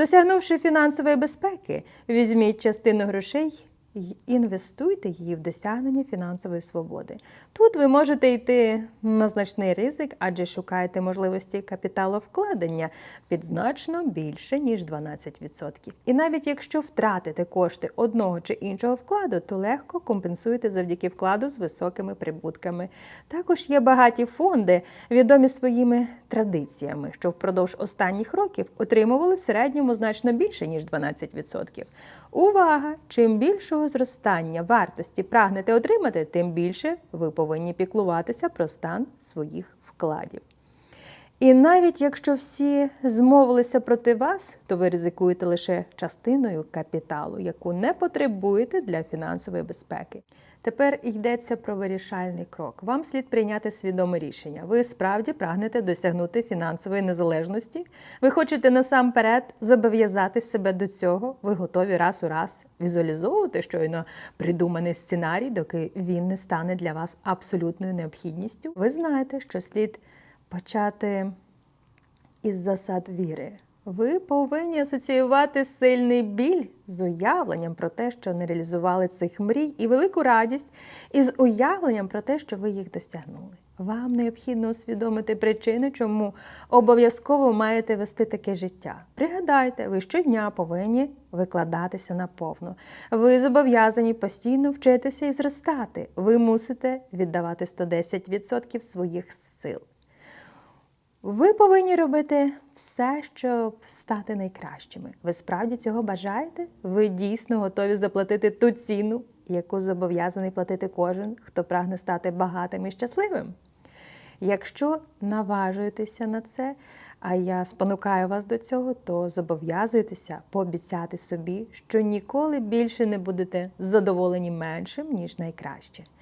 Досягнувши фінансової безпеки, візьміть частину грошей інвестуйте її в досягнення фінансової свободи. Тут ви можете йти на значний ризик, адже шукаєте можливості капіталовкладення під значно більше, ніж 12%. І навіть якщо втратите кошти одного чи іншого вкладу, то легко компенсуєте завдяки вкладу з високими прибутками. Також є багаті фонди, відомі своїми традиціями, що впродовж останніх років отримували в середньому значно більше, ніж 12%. Увага! Чим більшого зростання вартості прагнете отримати, тим більше ви повинні піклуватися про стан своїх вкладів. І навіть якщо всі змовилися проти вас, то ви ризикуєте лише частиною капіталу, яку не потребуєте для фінансової безпеки. Тепер йдеться про вирішальний крок. Вам слід прийняти свідоме рішення. Ви справді прагнете досягнути фінансової незалежності. Ви хочете насамперед зобов'язати себе до цього. Ви готові раз у раз візуалізовувати щойно придуманий сценарій, доки він не стане для вас абсолютною необхідністю. Ви знаєте, що слід почати із засад віри. Ви повинні асоціювати сильний біль з уявленням про те, що не реалізували цих мрій, і велику радість із уявленням про те, що ви їх досягнули. Вам необхідно усвідомити причини, чому обов'язково маєте вести таке життя. Пригадайте, ви щодня повинні викладатися наповну. Ви зобов'язані постійно вчитися і зростати. Ви мусите віддавати 110% своїх сил. Ви повинні робити все, щоб стати найкращими. Ви справді цього бажаєте? Ви дійсно готові заплатити ту ціну, яку зобов'язаний платити кожен, хто прагне стати багатим і щасливим? Якщо наважуєтеся на це, а я спонукаю вас до цього, то зобов'язуйтеся пообіцяти собі, що ніколи більше не будете задоволені меншим, ніж найкраще.